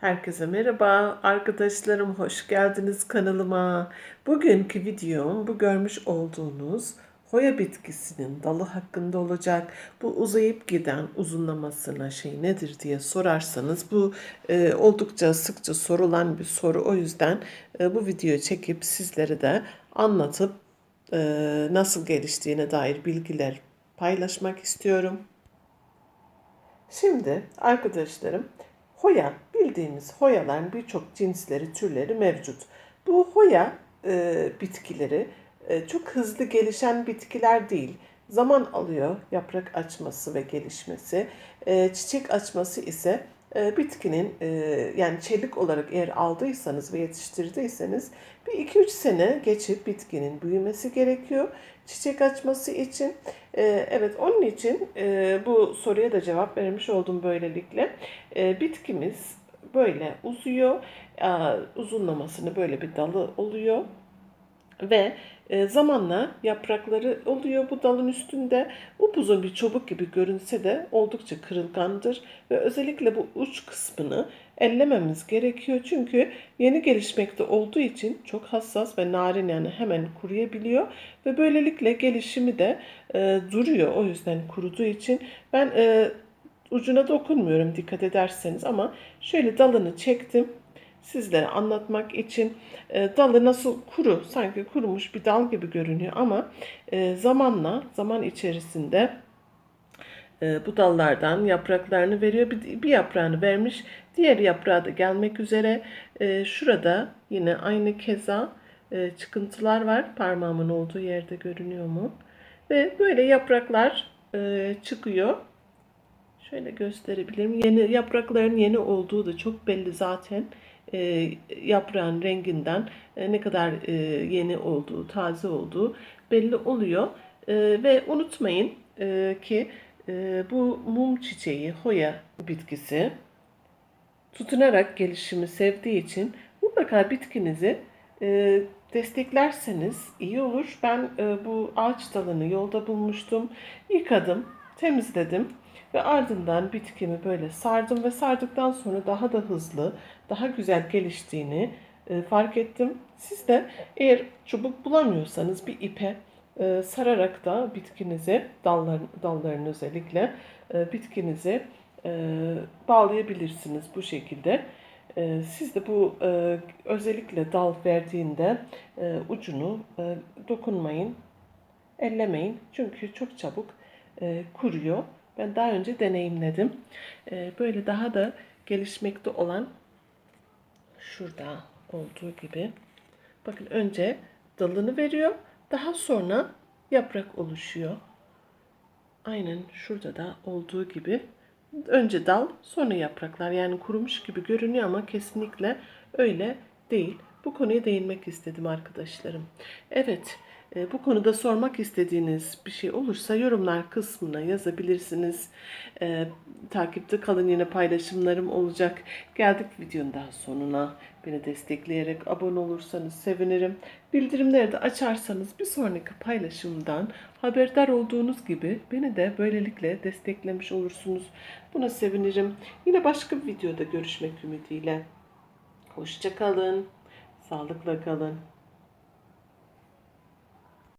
Herkese merhaba arkadaşlarım hoş geldiniz kanalıma. Bugünkü videom bu görmüş olduğunuz hoya bitkisinin dalı hakkında olacak. Bu uzayıp giden uzunlamasına şey nedir diye sorarsanız bu e, oldukça sıkça sorulan bir soru. O yüzden e, bu videoyu çekip sizlere de anlatıp e, nasıl geliştiğine dair bilgiler paylaşmak istiyorum. Şimdi arkadaşlarım hoya bildiğimiz hoyaların birçok cinsleri türleri mevcut. Bu hoya e, bitkileri e, çok hızlı gelişen bitkiler değil. Zaman alıyor yaprak açması ve gelişmesi. E, çiçek açması ise bitkinin e, yani çelik olarak eğer aldıysanız ve yetiştirdiyseniz bir 2-3 sene geçip bitkinin büyümesi gerekiyor çiçek açması için. E, evet onun için e, bu soruya da cevap vermiş oldum böylelikle. E, bitkimiz böyle uzuyor. E, uzunlamasını böyle bir dalı oluyor ve e, zamanla yaprakları oluyor bu dalın üstünde. Upuzun bir çubuk gibi görünse de oldukça kırılgandır ve özellikle bu uç kısmını ellememiz gerekiyor. Çünkü yeni gelişmekte olduğu için çok hassas ve narin yani hemen kuruyabiliyor ve böylelikle gelişimi de e, duruyor. O yüzden kuruduğu için ben e, ucuna dokunmuyorum dikkat ederseniz ama şöyle dalını çektim sizlere anlatmak için e, dalı nasıl kuru, sanki kurumuş bir dal gibi görünüyor ama e, zamanla, zaman içerisinde e, bu dallardan yapraklarını veriyor. Bir, bir yaprağını vermiş, diğer yaprağı da gelmek üzere. E, şurada yine aynı keza e, çıkıntılar var. Parmağımın olduğu yerde görünüyor mu? Ve böyle yapraklar e, çıkıyor. Şöyle gösterebilirim. Yeni yaprakların yeni olduğu da çok belli zaten e, yaprağın renginden e, ne kadar e, yeni olduğu, taze olduğu belli oluyor. E, ve unutmayın e, ki e, bu mum çiçeği, hoya bitkisi tutunarak gelişimi sevdiği için mutlaka bitkinizi e, desteklerseniz iyi olur. Ben e, bu ağaç dalını yolda bulmuştum, yıkadım, temizledim ve ardından bitkimi böyle sardım ve sardıktan sonra daha da hızlı, daha güzel geliştiğini e, fark ettim. Siz de eğer çubuk bulamıyorsanız bir ipe e, sararak da bitkinizi, dallar, dallarını özellikle e, bitkinizi bağlayabilirsiniz bu şekilde. Siz de bu özellikle dal verdiğinde ucunu dokunmayın, ellemeyin. Çünkü çok çabuk e, kuruyor. Ben daha önce deneyimledim. E, böyle daha da gelişmekte olan şurada olduğu gibi. Bakın önce dalını veriyor. Daha sonra yaprak oluşuyor. Aynen şurada da olduğu gibi. Önce dal, sonra yapraklar. Yani kurumuş gibi görünüyor ama kesinlikle öyle değil. Bu konuya değinmek istedim arkadaşlarım. Evet, e, bu konuda sormak istediğiniz bir şey olursa yorumlar kısmına yazabilirsiniz. E, takipte kalın yine paylaşımlarım olacak. Geldik videonun daha sonuna. Beni destekleyerek abone olursanız sevinirim. Bildirimleri de açarsanız bir sonraki paylaşımdan haberdar olduğunuz gibi beni de böylelikle desteklemiş olursunuz. Buna sevinirim. Yine başka bir videoda görüşmek ümidiyle. Hoşçakalın. Sağlıkla kalın.